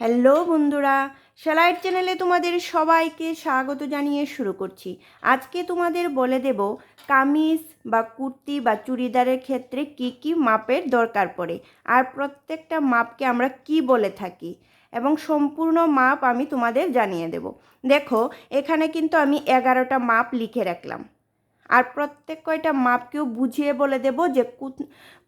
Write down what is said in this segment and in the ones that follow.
Hello বন্ধুরা সেলাইট চ্যানেলে তোমাদের সবাইকে স্বাগত জানিয়ে শুরু করছি। আজকে তোমাদের বলে দেব কামিজ বা কুর্তি বা চুড়িদারের ক্ষেত্রে কি কি মাপের দরকার পড়ে আর প্রত্যেকটা মাপকে আমরা কি বলে থাকি এবং সম্পূর্ণ মাপ আমি তোমাদের জানিয়ে দেব। দেখো, এখানে কিন্তু আমি এগারোটা মাপ লিখে রাখলাম। আর প্রত্যেক কয়টা মাপকেও বুঝিয়ে বলে দেব যে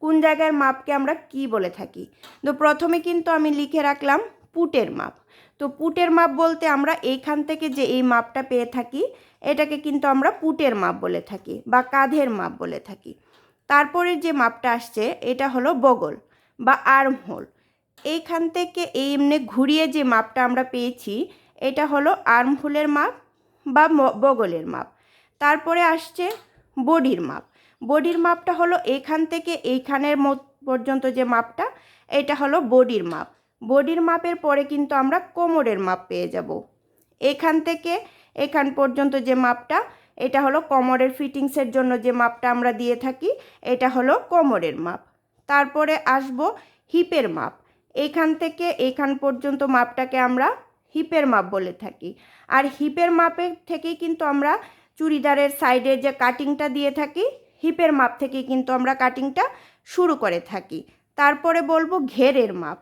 কোন জায়গার মাপকে আমরা কি বলে থাকি। তো প্রথমে কিন্তু আমি লিখে রাখলাম পুটের মাপ। তো পুটের মাপ বলতে আমরা এইখান থেকে যে এই মাপটা পেয়ে থাকি, এটাকে কিন্তু আমরা পুটের মাপ বলে থাকি বা কাঁধের মাপ বলে থাকি। তারপরে যে মাপটা আসছে, এটা হলো বগল বা আর্ম হোল এইখান থেকে এই এমনি ঘুরিয়ে যে মাপটা আমরা পেয়েছি, এটা হলো আর্ম হোলের মাপ বা বগলের মাপ। তারপরে আসছে বডির মাপ। বডির মাপটা হলো এখান থেকে এইখানের পর্যন্ত যে মাপটা, এটা হলো বডির মাপ। বডির মাপের পরে কিন্তু আমরা কোমরের মাপ পেয়ে যাব। এখান থেকে এখান পর্যন্ত যে মাপটা, এটা হলো কোমরের ফিটিংসের জন্য যে মাপটা আমরা দিয়ে থাকি, এটা হলো কোমরের মাপ। তারপরে আসব হিপের মাপ। এখান থেকে এখান পর্যন্ত মাপটাকে আমরা হিপের মাপ বলে থাকি। আর হিপের মাপের থেকেই কিন্তু আমরা চুড়িদারের সাইডের যে কাটিংটা দিয়ে থাকি, হিপের মাপ থেকে কিন্তু আমরা কাটিংটা শুরু করে থাকি। তারপরে বলব ঘেরের মাপ।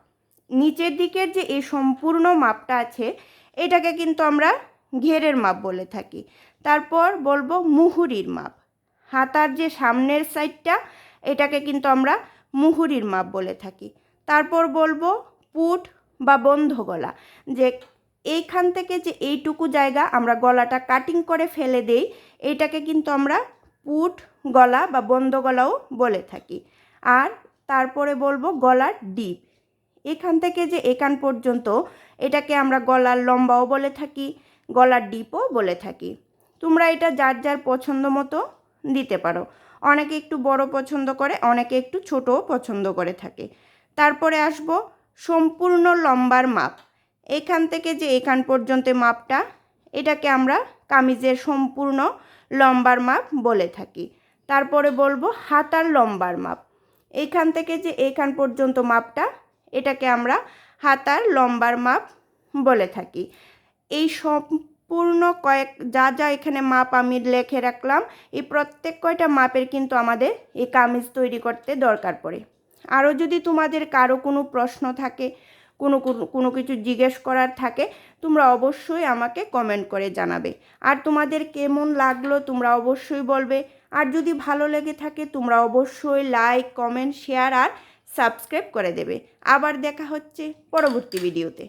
নিচের দিকের যে এই সম্পূর্ণ মাপটা আছে, এটাকে কিন্তু আমরা ঘেরের মাপ বলে থাকি। তারপর বলব মুহুরির মাপ। হাতার যে সামনের সাইডটা, এটাকে কিন্তু আমরা মুহুরির মাপ বলে থাকি। তারপর বলব পুট বা বন্ধ গলা। যে এইখান থেকে যে এইটুকু জায়গা আমরা গলাটা কাটিং করে ফেলে দেই, এটাকে কিন্তু আমরা পুট গলা বা বন্ধ গলাও বলে থাকি। আর তারপরে বলব গলার ডিপ। এখান থেকে যে এখান পর্যন্ত এটাকে আমরা গলার লম্বাও বলে থাকি, গলার ডিপও বলে থাকি। তোমরা এটা যার যার পছন্দ মতো দিতে পারো। অনেকে একটু বড় পছন্দ করে, অনেকে একটু ছোটও পছন্দ করে থাকে। তারপরে আসব সম্পূর্ণ লম্বার মাপ। এখান থেকে যে এখান পর্যন্ত মাপটা, এটাকে আমরা কামিজের সম্পূর্ণ লম্বার মাপ বলে থাকি। তারপরে বলব হাতার লম্বার মাপ। এখান থেকে যে এখান পর্যন্ত মাপটা এটাকে আমরা হাতার লম্বার মাপ বলে থাকি। এই সম্পূর্ণ কয়েক, যা যা এখানে মাপ আমি লেখে রাখলাম, এই প্রত্যেক কয়টা মাপের কিন্তু আমাদের এই কামিজ তৈরি করতে দরকার পড়ে। আরও যদি তোমাদের কারও কোনো প্রশ্ন থাকে, কোনো, কোনো- কিছু জিজ্ঞেস করার থাকে, তোমরা অবশ্যই আমাকে কমেন্ট করে জানাবে। আর তোমাদের কেমন লাগল তোমরা অবশ্যই বলবে। আর যদি ভালো লেগে থাকে, তোমরা অবশ্যই লাইক, কমেন্ট, শেয়ার আর সাবস্ক্রাইব করে দেবে। আবার দেখা হচ্ছে পরবর্তী ভিডিওতে।